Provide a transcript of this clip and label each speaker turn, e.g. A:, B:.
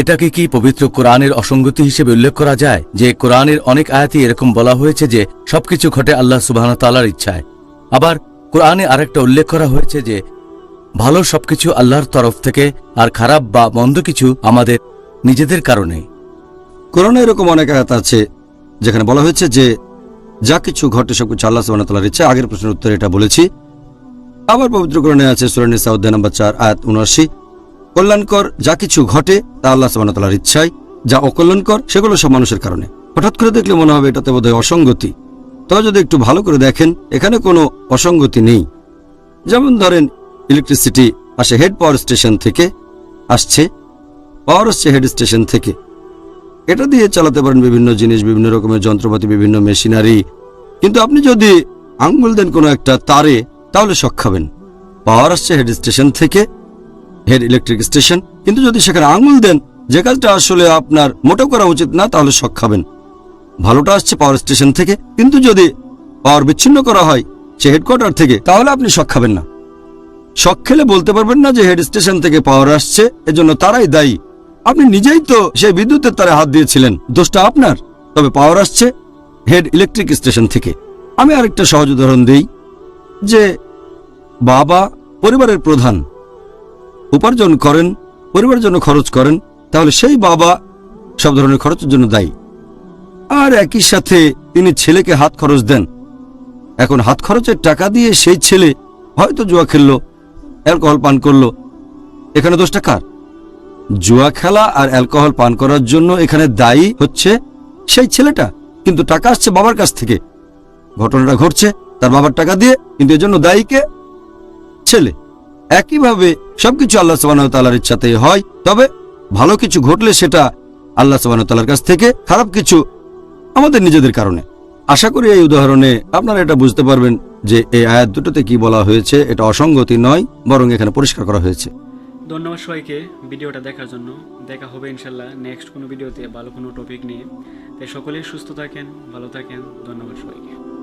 A: এটাকে কি পবিত্র কোরআনের অসঙ্গতি হিসেবে উল্লেখ করা যায় যে কোরআনের অনেক আয়াতই এরকম বলা হয়েছে যে সবকিছু ঘটে আল্লাহ সুবাহ তালার ইচ্ছায়। আবার কোরআনে আরেকটা উল্লেখ করা হয়েছে যে ভালো সবকিছু আল্লাহর তরফ থেকে আর খারাপ বা মন্দ কিছু আমাদের নিজেদের কারণে।
B: কোরআনে এরকম অনেক আয়াত আছে যেখানে বলা হয়েছে যে যা কিছু ঘটে সবকিছু আল্লাহ সুবাহতাল্লাহর ইচ্ছা আগের প্রশ্নের উত্তরে এটা বলেছি। আবার পবিত্র কোরআনে আছে সুরানি সাউদ্দান নাম্বার চার, আয়াত উনআশি। কল্যাণকর যা কিছু ঘটে তা আল্লাহ সুবাহতাল্লাহর ইচ্ছায়, যা অকল্যাণকর সেগুলো সব মানুষের কারণে। হঠাৎ করে দেখলে মনে হবে এটাতে বোধহয় অসঙ্গতি। তবে যদি একটু ভালো করে দেখেন, এখানে কোনো অসঙ্গতি নেই। যেমন ধরেন ইলেকট্রিসিটি আসে হেড পাওয়ার স্টেশন থেকে আসছে পাওয়ার আসছে হেড স্টেশন থেকে। এটা দিয়ে চালাতে পারেন বিভিন্ন জিনিস, বিভিন্ন রকমের যন্ত্রপাতি, বিভিন্ন মেশিনারি কিন্তু আপনি যদি আঙ্গুল দেন কোনো একটা তারে, তাহলে শখ খাবেন। পাওয়ার আসছে হেড স্টেশন থেকে হেড ইলেকট্রিক স্টেশন। কিন্তু যদি সেখানে আঙুল দেন, যে কাজটা আসলে আপনার মোটেও করা উচিত না, তাহলে শখ খাবেন। ভালোটা আসছে পাওয়ার স্টেশন থেকে। কিন্তু যদি পাওয়ার বিচ্ছিন্ন করা হয়, সে হেডকোয়ার্টার থেকে, তাহলে আপনি শখ খাবেন না। শখ খেলে বলতে পারবেন না যে হেড স্টেশন থেকে পাওয়ার আসছে, এজন্য তারাই দায়ী। আপনি নিজেই তো সেই বিদ্যুতের তারে হাত দিয়েছিলেন। দোষটা আপনার। তবে পাওয়ার আসছে হেড ইলেকট্রিক স্টেশন থেকে। আমি আরেকটা সহজ উদাহরণ দিই, যে বাবা পরিবারের প্রধান। উপার্জন করেন, পরিবারের জন্য খরচ করেন, তাহলে সেই বাবা সব ধরনের খরচের জন্য দায়ী। আর একই সাথে তিনি ছেলেকে হাত খরচ দেন। এখন হাত খরচের টাকা দিয়ে সেই ছেলে হয়তো জুয়া খেললো, অ্যালকোহল পান করল। এখানে দোষটা কার? জুয়া খেলা আর অ্যালকোহল পান করার জন্য এখানে দায়ী হচ্ছে সেই ছেলেটা, কিন্তু টাকা আসছে বাবার কাছ থেকে। ঘটনাটা ঘটছে, তার বাবার টাকা দিয়ে, কিন্তু এজন্য দায়ীকে ছেলে। একইভাবে সবকিছু আল্লাহ সুবাহ তালার ইচ্ছাতেই হয়। তবে ভালো কিছু ঘটলে সেটা আল্লাহ সুবাহ তালার কাছ থেকে, খারাপ কিছু আমাদের নিজেদের কারণে। আশা করি এই উদাহরণে আপনারা এটা বুঝতে পারবেন যে এই আয়াত দুটোতে কি বলা হয়েছে, এটা অসঙ্গতি নয়, বরং এখানে পরিষ্কার করা হয়েছে।
C: ধন্যবাদ সবাইকে ভিডিওটা দেখার জন্য। দেখা হবে ইনশাল্লাহ নেক্সট কোনো ভিডিওতে ভালো কোনো টপিক নিয়ে। তাই সকলেই সুস্থ থাকেন, ভালো থাকেন। ধন্যবাদ সবাইকে।